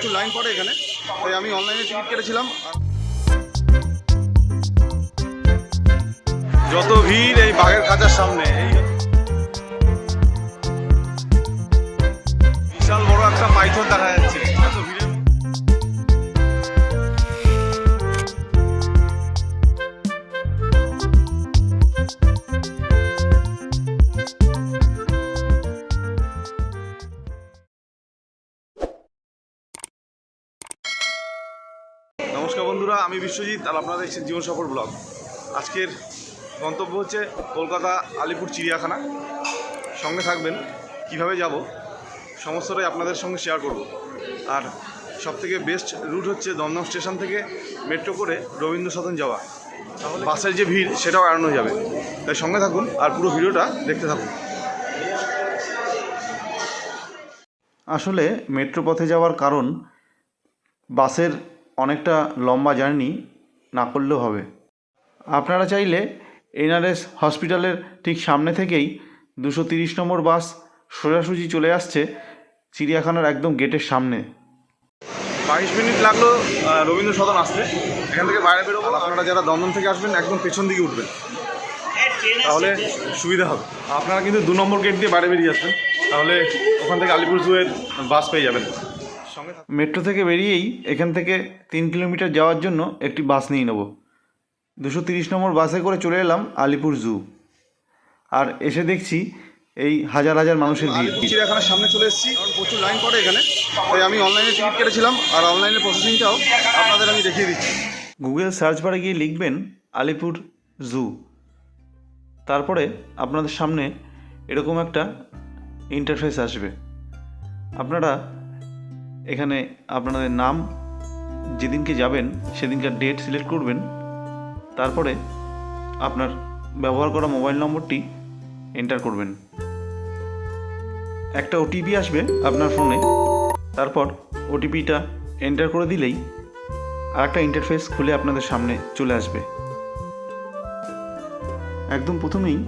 প্রচুর লাইন পড়ে এখানে। তাই আমি অনলাইনে টিকিট কেটেছিলাম। যত ভিড় এই বাঘের খাঁচার সামনে, এই বিশাল বড় একটা পাইথন দেখা যাচ্ছে। আমি বিশ্বজিৎ আর আপনারা দেখছেন জীবন সফর ব্লগ। আজকের গন্তব্য হচ্ছে কলকাতা আলিপুর চিড়িয়াখানা। সঙ্গে থাকবেন কীভাবে যাব সমস্তটাই আপনাদের সঙ্গে শেয়ার করব। আর সবথেকে বেস্ট রুট হচ্ছে দমদম স্টেশন থেকে মেট্রো করে রবীন্দ্র সদন যাওয়া। তাহলে বাসের যে ভিড় সেটাও এড়ানো যাবে। তাই সঙ্গে থাকুন আর পুরো ভিডিওটা দেখতে থাকুন। আসলে মেট্রো পথে যাওয়ার কারণ বাসের অনেকটা লম্বা জার্নি না করলেও হবে। আপনারা চাইলে এনআরএস হসপিটালের ঠিক সামনে থেকেই দুশো তিরিশ নম্বর বাস সোজাসুজি চলে আসছে চিড়িয়াখানার একদম গেটের সামনে। বাইশ মিনিট লাগল রবীন্দ্র সদন আসতে। এখান থেকে বাইরে বেরোবো। আপনারা যারা দমদম থেকে আসবেন একদম পেছন দিকে উঠবেন। তাহলে সুবিধা হবে। আপনারা কিন্তু দু নম্বর গেট দিয়ে বাইরে বেরিয়ে আসবেন। তাহলে ওখান থেকে আলিপুর জুয়ের বাস পেয়ে যাবেন। মেট্রো থেকে বেরিয়েই এখান থেকে তিন কিলোমিটার যাওয়ার জন্য একটি বাস নিয়ে নেব। দুশো তিরিশ নম্বর বাসে করে চলে এলাম আলিপুর জু। আর এসে দেখছি এই হাজার হাজার মানুষের ভিড়। চিড়িয়াখানার সামনে চলে এসেছি। কারণ প্রচুর লাইন পড়ে এখানে। তাই আমি অনলাইনে টিকিট কেটেছিলাম। আর অনলাইনে প্রসেসিংটাও আপনাদের আমি দেখিয়ে দিচ্ছি। গুগল সার্চ বারে গিয়ে লিখবেন আলিপুর জু। তারপরে আপনাদের সামনে এরকম একটা ইন্টারফেস আসবে। আপনারা এখানে আপনাদের নাম, যেদিনকে যাবেন, সেদিনকার ডেট সিলেক্ট করবেন। তারপরে আপনার ব্যবহার করা মোবাইল নম্বরটি এন্টার করবেন। একটা ওটিপি আসবে আপনার ফোনে তারপর ওটিপিটা এন্টার করে দিলেই আর একটা ইন্টারফেস খুলে আপনাদের সামনে চলে আসবে। একদম প্রথমেই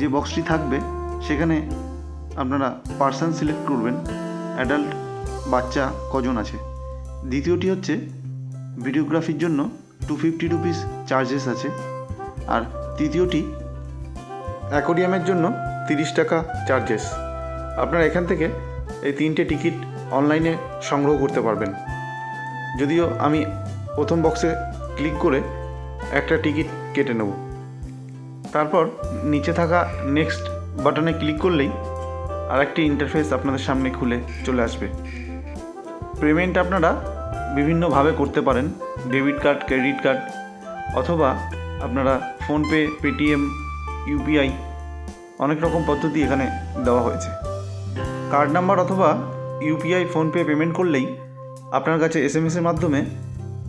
যে বক্সটি থাকবে, সেখানে আপনারা পার্সন সিলেক্ট করবেন অ্যাডাল্ট বাচ্চা কজন আছে? দ্বিতীয়টি হচ্ছে, ভিডিওগ্রাফির জন্য টু ফিফটি রুপিস চার্জেস আছে। আর তৃতীয়টি, অ্যাকোরিয়ামের জন্য তিরিশ টাকা চার্জেস আপনারা এখান থেকে এই তিনটে টিকিট অনলাইনে সংগ্রহ করতে পারবেন। যদিও আমি প্রথম বক্সে ক্লিক করে একটা টিকিট কেটে নেব। তারপর নিচে থাকা নেক্সট বাটনে ক্লিক করলেই আরেকটি ইন্টারফেস আপনাদের সামনে খুলে চলে আসবে। পেমেন্ট আপনারা বিভিন্নভাবে করতে পারেন। ডেবিট কার্ড, ক্রেডিট কার্ড, অথবা আপনারা ফোনপে, পেটিএম, ইউপিআই অনেক রকম পদ্ধতি এখানে দেওয়া হয়েছে। কার্ড নাম্বার অথবা ইউপিআই ফোনপে পেমেন্ট করলেই আপনার কাছে এস এম এসের মাধ্যমে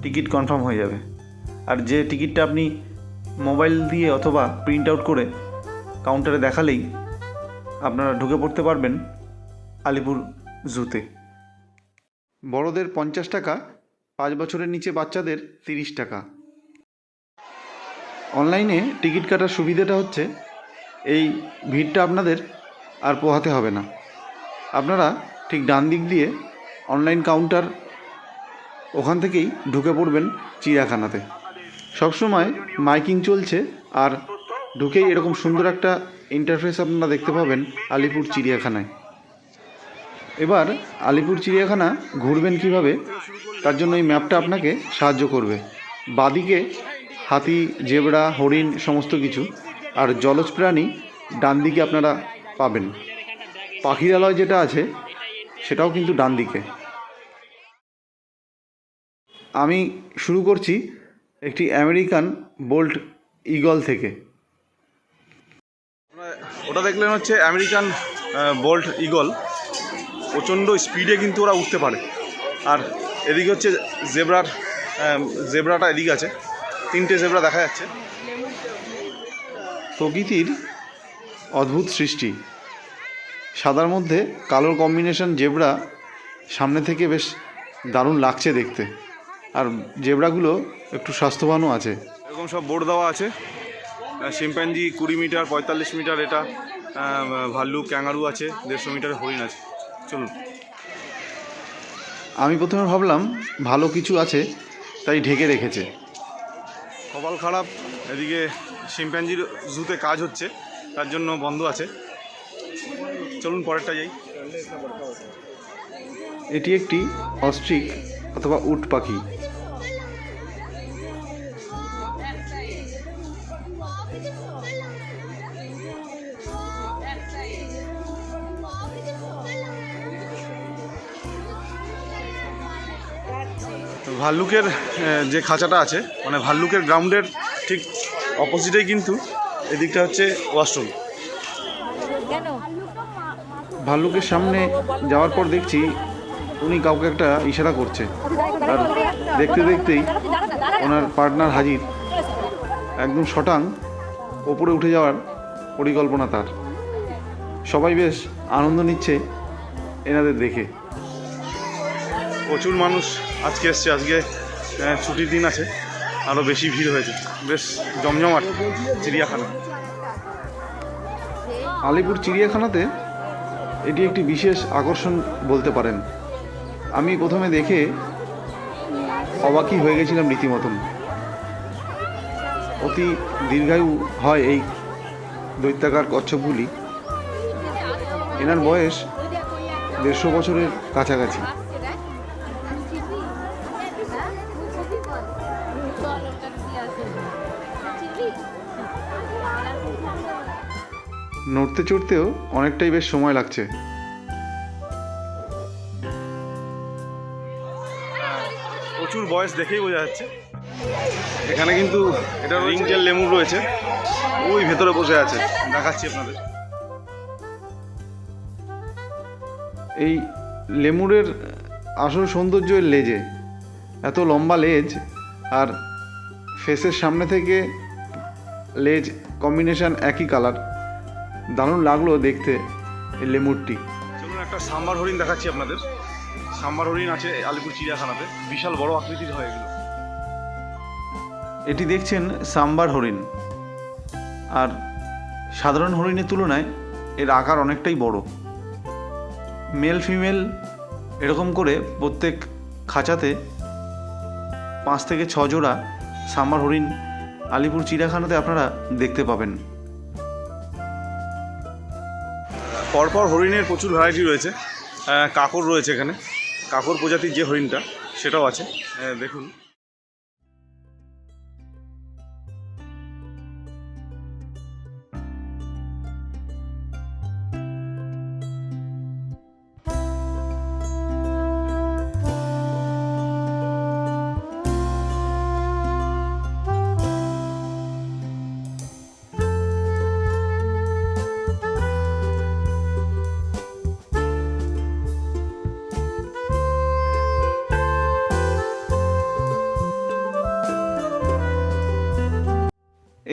টিকিট কনফার্ম হয়ে যাবে। আর যে টিকিটটা আপনি মোবাইল দিয়ে অথবা প্রিন্ট আউট করে কাউন্টারে দেখালেই আপনারা ঢুকে পড়তে পারবেন আলিপুর জুতে। বড়দের পঞ্চাশ টাকা, পাঁচ বছরের নিচে বাচ্চাদের তিরিশ টাকা। অনলাইনে টিকিট কাটার সুবিধাটা হচ্ছে, এই ভিড়টা আপনাদের আর পোহাতে হবে না। আপনারা ঠিক ডান দিক দিয়ে অনলাইন কাউন্টার ওখান থেকেই ঢুকে পড়বেন চিড়িয়াখানাতে। সবসময় মাইকিং চলছে আর ঢুকেই এরকম সুন্দর একটা ইন্টারফেস আপনারা দেখতে পাবেন আলিপুর চিড়িয়াখানায়। এবার আলিপুর চিড়িয়াখানা ঘুরবেন কীভাবে, তার জন্য এই ম্যাপটা আপনাকে সাহায্য করবে। বাদিকে হাতি, জেবড়া, হরিণ, সমস্ত কিছু, আর জলজ প্রাণী ডান দিকে আপনারা পাবেন। পাখিরালয় যেটা আছে, সেটাও কিন্তু ডান দিকে। আমি শুরু করছি একটি আমেরিকান বোল্ট ইগল থেকে। ওটা দেখলেন হচ্ছে আমেরিকান বোল্ট ইগল। প্রচণ্ড স্পিডে কিন্তু ওরা উঠতে পারে। আর এদিকে হচ্ছে জেব্রার জেব্রাটা এদিকে আছে। তিনটে জেব্রা দেখা যাচ্ছে। প্রকৃতির অদ্ভুত সৃষ্টি। সাদার মধ্যে কালোর কম্বিনেশন জেব্রা সামনে থেকে বেশ দারুণ লাগছে দেখতে। আর জেব্রাগুলো একটু স্বাস্থ্যবানও আছে। এরকম সব বোর্ড দেওয়া আছে। শিম্প্যাঞ্জি কুড়ি মিটার, পঁয়তাল্লিশ মিটার এটা ভাল্লুক, ক্যাঙ্গারু আছে, দেড়শো মিটার হরিণ আছে। চলুন। আমি প্রথমে ভাবলাম ভালো কিছু আছে তাই ঢেকে রেখেছে। কপাল খারাপ এদিকে শিম্প্যাঞ্জির জুতে কাজ হচ্ছে তার জন্য বন্ধ আছে। চলুন পরেরটা যাই। এটি একটি অস্ট্রিক অথবা উট পাখি। ভাল্লুকের যে খাঁচাটা আছে মানে ভাল্লুকের গ্রাউন্ডের ঠিক অপোজিটেই কিন্তু এদিকটা হচ্ছে ওয়াশরুম। ভাল্লুকের সামনে যাওয়ার পর দেখছি উনি কাউকে একটা ইশারা করছে। আর দেখতে দেখতেই ওনার পার্টনার হাজির। একদম শটাং ওপরে উঠে যাওয়ার পরিকল্পনা তার। সবাই বেশ আনন্দ নিচ্ছে এনাদের দেখে। প্রচুর মানুষ আজকে এসছে, আজকে ছুটির দিন আছে আরও বেশি ভিড় হয়েছে। বেশ জমজমাট চিড়িয়াখানা। আলিপুর চিড়িয়াখানাতে এটি একটি বিশেষ আকর্ষণ বলতে পারেন। আমি প্রথমে দেখে অবাকই হয়ে গেছিলাম রীতিমতন। অতি দীর্ঘায়ু হয় এই দৈত্যাকার কচ্ছপগুলি। এনার বয়স দেড়শো বছরের কাছাকাছি। নড়তে চড়তেও অনেকটাই বেশ সময় লাগছে। প্রচুর বয়স দেখেই বোঝা যাচ্ছে। এখানে কিন্তু এটা রিং জেল লেমুর রয়েছে। ওই ভেতরে বসে আছে। দেখাচ্ছি আপনাদের। এই লেমুরের আসল সৌন্দর্য লেজে। এত লম্বা লেজ আর ফেসের সামনে থেকে লেজ কম্বিনেশন একই কালার দারুণ লাগল দেখতে এই লেমুরটি। চলুন একটা সাম্বার হরিণ দেখাচ্ছি আপনাদের। সাম্বার হরিণ আছে আলিপুর চিড়িয়াখানাতে। বিশাল বড় আকৃতির হয় এগুলো এটি দেখছেন সাম্বার হরিণ। আর সাধারণ হরিণের তুলনায় এর আকার অনেকটাই বড়। মেল ফিমেল এরকম করে প্রত্যেক খাঁচাতে পাঁচ থেকে ছ জোড়া সাম্বার হরিণ আলিপুর চিড়িয়াখানাতে আপনারা দেখতে পাবেন। পরপর হরিণের প্রচুর ভ্যারাইটি রয়েছে। কাকর রয়েছে এখানে। কাকর প্রজাতির যে হরিণটা, সেটাও আছে। দেখুন।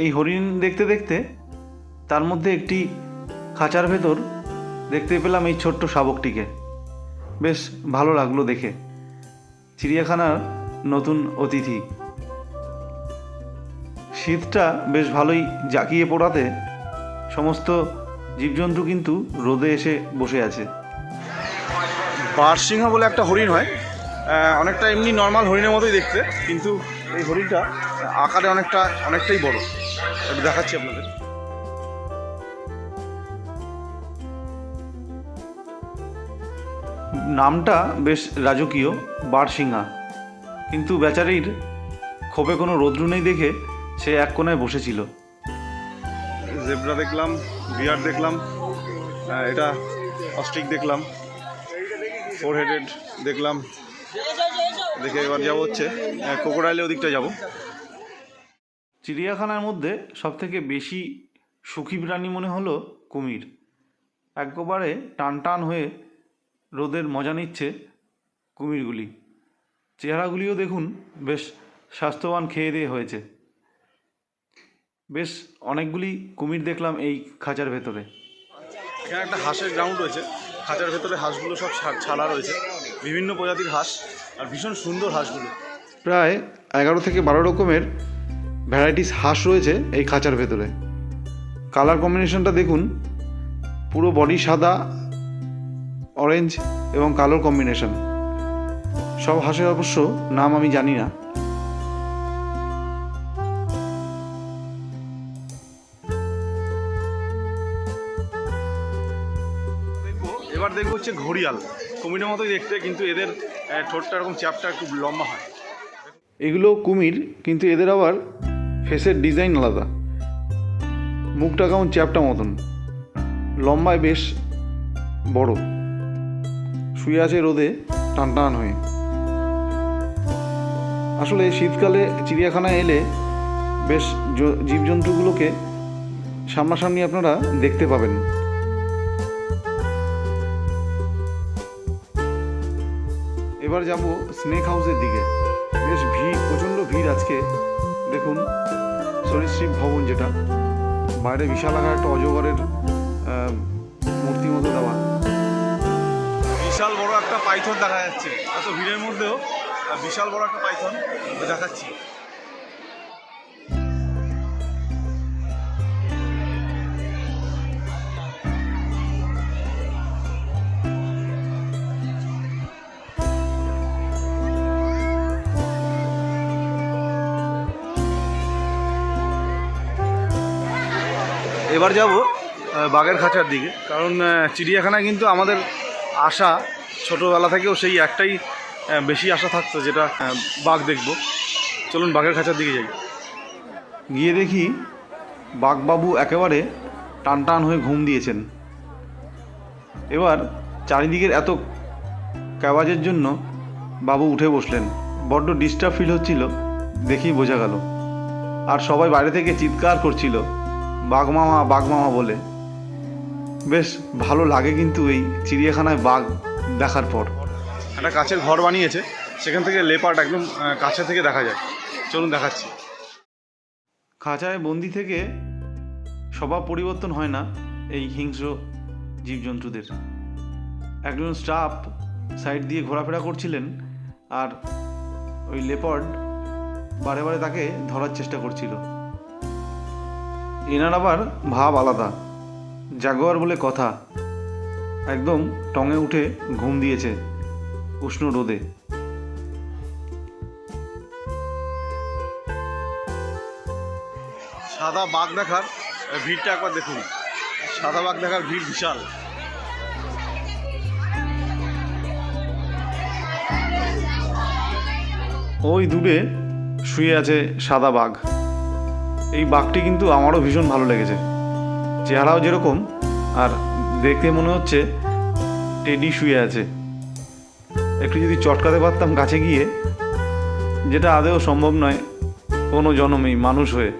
এই হরিণ দেখতে দেখতে তার মধ্যে একটি খাঁচার ভেতর দেখতে পেলাম এই ছোট্ট শাবকটিকে। বেশ ভালো লাগল দেখে। চিড়িয়াখানার নতুন অতিথি। শীতটা বেশ ভালোই জাঁকিয়ে পড়াতে সমস্ত জীবজন্তু কিন্তু রোদে এসে বসে আছে। বারসিংহা বলে একটা হরিণ হয়। অনেকটা এমনি নর্মাল হরিণের মতোই দেখতে, কিন্তু এই হরিণটা আকারে অনেকটা অনেকটাই বড়। একটু দেখাচ্ছি আপনাদের। নামটা বেশ রাজকীয় বারসিংহা। কিন্তু বেচারির ক্ষোভে কোনো রৌদ্র নেই দেখে সে এক কোনায় বসেছিল। জেব্রা দেখলাম বিয়ার দেখলাম এটা অস্ট্রিক দেখলাম ফোর হেডেড দেখলাম। দেখে এবার যাব হচ্ছে কোকোডাইলের ওদিকটা যাব। চিড়িয়াখানার মধ্যে সবথেকে বেশি সুখী প্রাণী মনে হলো কুমির। একবারে টান টান হয়ে রোদের মজা নিচ্ছে কুমিরগুলি। চেহারাগুলিও দেখুন বেশ স্বাস্থ্যবান খেয়ে দিয়ে হয়েছে। বেশ অনেকগুলি কুমির দেখলাম এই খাঁচার ভেতরে। এখানে একটা হাঁসের গ্রাউন্ড রয়েছে। খাঁচার ভেতরে হাঁসগুলো সব ছাড়া রয়েছে। বিভিন্ন প্রজাতির হাঁস আর ভীষণ সুন্দর হাঁসগুলো। প্রায় এগারো থেকে বারো রকমের ভ্যারাইটিস হাঁস রয়েছে এই খাঁচার ভেতরে। কালার কম্বিনেশনটা দেখুন পুরো বডি সাদা অরেঞ্জ এবং কালোর কম্বিনেশন। সব হাঁসের অবশ্য নাম আমি জানি না। এবার দেখব হচ্ছে ঘড়িয়াল। কুমিরের মতোই দেখতে কিন্তু এদের ঠোঁটটা এরকম চ্যাপটা খুব লম্বা হয়। এগুলো কুমির কিন্তু এদের আবার ফেসের ডিজাইন আলাদা। মুখটা কেমন চ্যাপটা মতন। লম্বায় বেশ বড়। শুয়ে আছে রোদে টান টান হয়ে। আসলে শীতকালে চিড়িয়াখানায় এলে বেশ জীবজন্তুগুলোকে সামনাসামনি আপনারা দেখতে পাবেন। এবার যাব স্নেক হাউসের দিকে। বেশ ভিড়, প্রচণ্ড ভিড় আজকে। দেখুন, সরীসৃপ ভবন যেটা, বাইরে বিশাল আকার একটা অজগরের মূর্তি মতো দেওয়া। বিশাল বড় একটা পাইথন দেখা যাচ্ছে। এত ভিড়ের মধ্যেও বিশাল বড় একটা পাইথন দেখাচ্ছি। এবার যাব বাঘের খাঁচার দিকে। কারণ আহ, চিড়িয়াখানায় কিন্তু আমাদের আশা ছোটোবেলা থেকেও সেই একটাই বেশি আশা থাকতো যেটা বাঘ দেখব। চলুন বাঘের খাঁচার দিকে যাই। গিয়ে দেখি বাঘবাবু একেবারে টান টান হয়ে ঘুম দিয়েছেন। এবার চারিদিকের এত কাওয়াজের জন্য বাবু উঠে বসলেন। বড্ড ডিস্টার্ব ফিল হচ্ছিল দেখেই বোঝা গেল। আর সবাই বাইরে থেকে চিৎকার করছিল। বাঘ মামা বলে। বেশ ভালো লাগে কিন্তু এই চিড়িয়াখানায় বাঘ দেখার পর। একটা কাছের ঘর বানিয়েছে, সেখান থেকে লেপার্ড একদম কাছে থেকে দেখা যায়। চলুন দেখাচ্ছি। খাঁচায় বন্দি থেকে স্বভাব পরিবর্তন হয় না এই হিংস্র জীবজন্তুদের। একজন স্টাফ সাইড দিয়ে ঘোরাফেরা করছিলেন আর ওই লেপার্ড বারে বারে তাকে ধরার চেষ্টা করছিল। এনার আবার ভাব আলাদা। জাগোয়ার বলে কথা। একদম টঙে উঠে ঘুম দিয়েছে উষ্ণ রোদে। সাদা বাঘ দেখার ভিড়টা একবার দেখুন। সাদা বাঘ দেখার ভিড় বিশাল। ওই দূরে শুয়ে আছে সাদা বাঘ। এই বাঘটি কিন্তু আমারও ভীষণ ভালো লেগেছে। চেহারাও যেরকম, আর দেখতে মনে হচ্ছে টেডি শুয়ে আছে। একটু যদি চটকাতে পারতাম কাছে গিয়ে, যেটা আদেও সম্ভব নয়, কোনো জনমেই মানুষ হয়ে।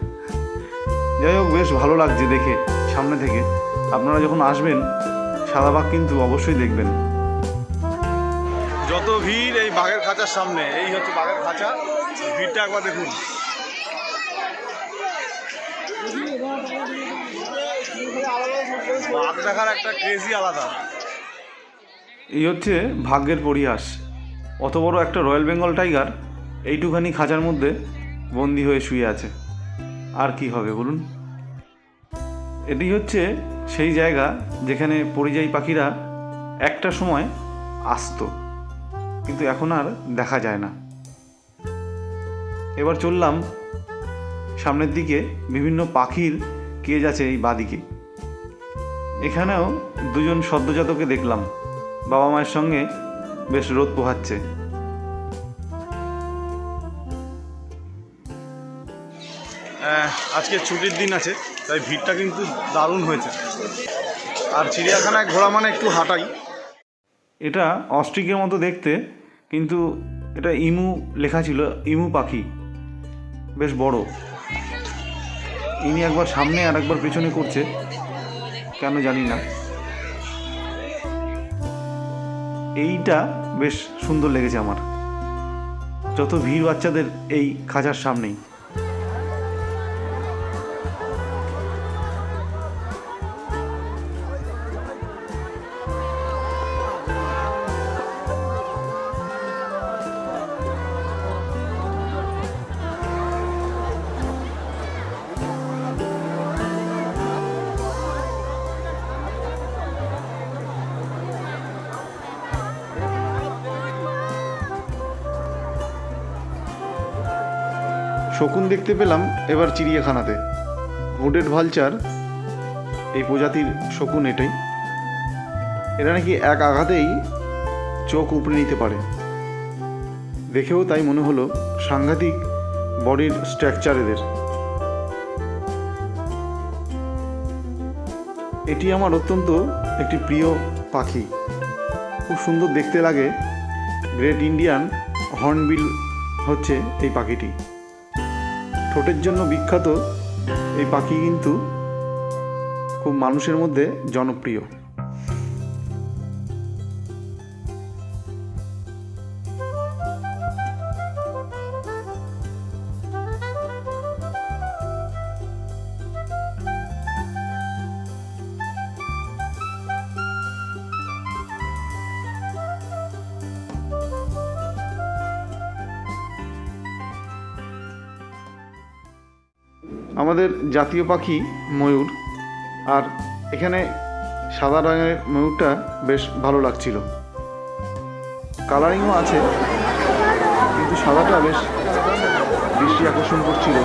যাই হোক, বেশ ভালো লাগছে দেখে, সামনে থেকে। আপনারা যখন আসবেন, সাদা বাঘ কিন্তু অবশ্যই দেখবেন। যত ভিড় এই বাঘের খাঁচার সামনে, এই হচ্ছে বাঘের খাঁচা। ভিড়টা একবার দেখুন। বাঘ দেখার একটা ক্রেজি আলাদা। এই হচ্ছে ভাগ্যের পরিহাস। অত বড় একটা রয়্যাল বেঙ্গল টাইগার এইটুখানি খাঁচার মধ্যে বন্দি হয়ে শুয়ে আছে। আর কি হবে বলুন? এটি হচ্ছে সেই জায়গা যেখানে পরিযায়ী পাখিরা একটা সময় আসতো, কিন্তু এখন আর দেখা যায় না। এবার চললাম সামনের দিকে বিভিন্ন পাখির কেজ আছে এই বাদিকে। এখানেও দুজন সদ্যজাতকে দেখলাম। বাবা মায়ের সঙ্গে বেশ রোদ পোহাচ্ছে। আজকে ছুটির দিন আছে তাই ভিড়টা কিন্তু দারুণ হয়েছে। আর চিড়িয়াখানায় ঘোরা মানে একটু হাঁটাই। এটা অস্ট্রিকের মতো দেখতে কিন্তু এটা ইমু লেখা ছিল ইমু পাখি। বেশ বড়। ইনি একবার সামনে আর একবার পেছনে করছে। কেন জানি না। এইটা বেশ সুন্দর লেগেছে আমার। যত ভিড় বাচ্চাদের এই খাঁচার সামনেই। শকুন দেখতে পেলাম এবার চিড়িয়াখানাতে। হুডেড ভালচার, এই প্রজাতির শকুন এটাই। এরা নাকি এক আঘাতেই চোখ উপড়ে নিতে পারে। দেখেও তাই মনে হলো সাংঘাতিক বডির স্ট্রাকচার এদের। এটি আমার অত্যন্ত একটি প্রিয় পাখি। খুব সুন্দর দেখতে লাগে। গ্রেট ইন্ডিয়ান হর্নবিল হচ্ছে এই পাখিটি। ঠোঁটের জন্য বিখ্যাত এই পাখি কিন্তু খুব মানুষের মধ্যে জনপ্রিয়। জাতীয় পাখি ময়ূর আর এখানে সাদা রঙের ময়ূরটা বেশ ভালো লাগছিল। কালারিংও আছে, কিন্তু সাদাটা বেশ দৃষ্টি আকর্ষণ করছিল।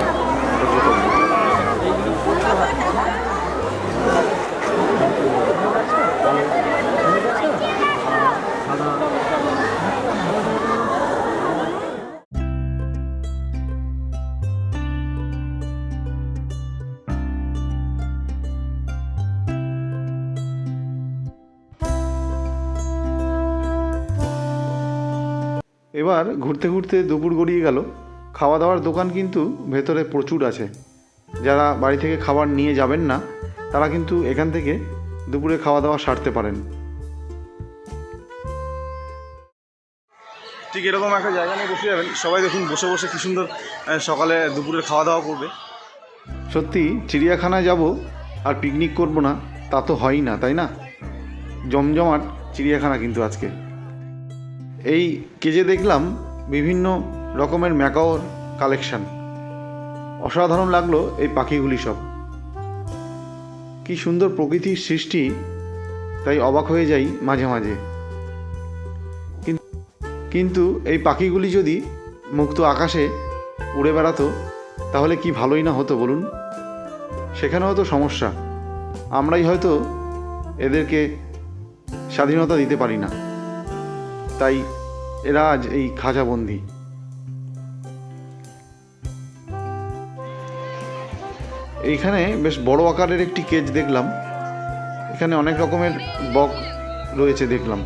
এবার ঘুরতে ঘুরতে দুপুর গড়িয়ে গেল। খাওয়া দাওয়ার দোকান কিন্তু ভেতরে প্রচুর আছে। যারা বাড়ি থেকে খাবার নিয়ে যাবেন না তারা কিন্তু এখান থেকে দুপুরে খাওয়া দাওয়া সারতে পারেন। ঠিক এরকম একটা জায়গা নিয়ে বসে যাবেন। সবাই দেখুন বসে বসে কী সুন্দর সকালে দুপুরের খাওয়া দাওয়া করবে। সত্যি চিড়িয়াখানায় যাব আর পিকনিক করব না তা তো হয়ই না তাই না? জমজমাট চিড়িয়াখানা কিন্তু আজকে। এই কেজে দেখলাম বিভিন্ন রকমের ম্যাকাওর কালেকশান। অসাধারণ লাগল এই পাখিগুলি সব। কি সুন্দর প্রকৃতির সৃষ্টি, তাই অবাক হয়ে যাই মাঝে মাঝে। কিন্তু এই পাখিগুলি যদি মুক্ত আকাশে উড়ে বেড়াতো, তাহলে কি ভালোই না হতো বলুন? সেখানেও তো সমস্যা। আমরাই হয়তো এদেরকে স্বাধীনতা দিতে পারি না। তাই এরা আজ এই খাঁচাবন্দি এইখানে বেশ বড় আকারের একটি কেজ দেখলাম। এখানে অনেক রকমের বক রয়েছে দেখলাম।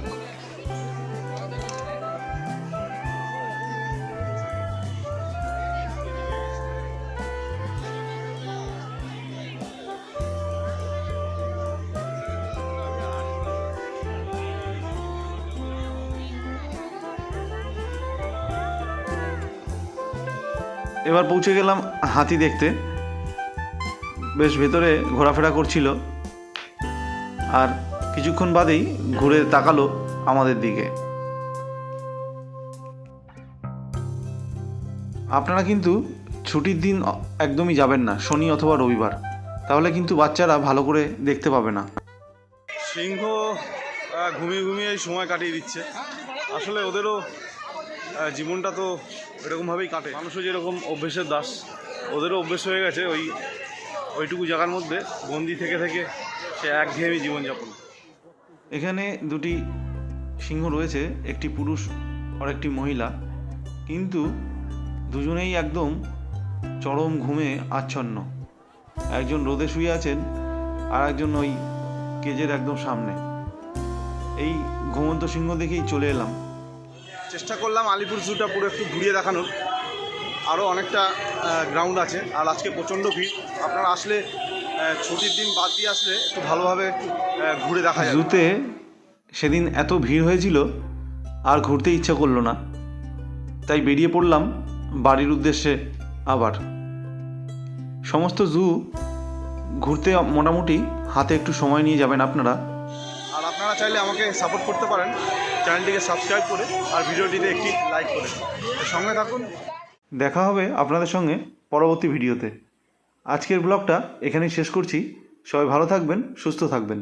এবার পৌঁছে গেলাম হাতি দেখতে। বেশ ভেতরে ঘোরাফেরা করছিল। আর কিছুক্ষণ বাদেই ঘুরে তাকালো আমাদের দিকে। আপনারা কিন্তু ছুটির দিন একদমই যাবেন না, শনি অথবা রবিবার। তাহলে কিন্তু বাচ্চারা ভালো করে দেখতে পাবে না। সিংহ ঘুমিয়ে ঘুমিয়ে সময় কাটিয়ে দিচ্ছে। আসলে ওদেরও জীবনটা তো এরকমভাবেই কাটে। মানুষও যেরকম অভ্যেসের দাস ওদেরও অভ্যেস হয়ে গেছে ওই ওইটুকু জায়গার মধ্যে বন্দি থেকে থেকে সে একঘেয়েমি জীবনযাপন। এখানে দুটি সিংহ রয়েছে একটি পুরুষ আর একটি মহিলা। কিন্তু দুজনেই একদম চরম ঘুমে আচ্ছন্ন। একজন রোদে শুয়ে আছেন আর একজন ওই কেজের একদম সামনে। এই ঘুমন্ত সিংহ দেখেই চলে এলাম। চেষ্টা করলাম আলিপুর জুটা পুরো একটু ঘুরিয়ে দেখানোর। আরও অনেকটা গ্রাউন্ড আছে। আর আজকে প্রচণ্ড ভিড়। আপনারা আসলে ছুটির দিন বাদ দিয়ে আসলে একটু ভালোভাবে ঘুরে দেখা যায় জুতে সেদিন এত ভিড় হয়েছিল আর ঘুরতে ইচ্ছা করল না। তাই বেরিয়ে পড়লাম বাড়ির উদ্দেশ্যে আবার। সমস্ত জু ঘুরতে মোটামুটি হাতে একটু সময় নিয়ে যাবেন আপনারা। আর আপনারা চাইলে আমাকে সাপোর্ট করতে পারেন। চ্যানেলটিকে সাবস্ক্রাইব করে আর ভিডিওটিতে একটি লাইক করে সঙ্গে থাকুন। দেখা হবে আপনাদের সঙ্গে পরবর্তী ভিডিওতে। আজকের ব্লগটা এখানেই শেষ করছি। সবাই ভালো থাকবেন, সুস্থ থাকবেন।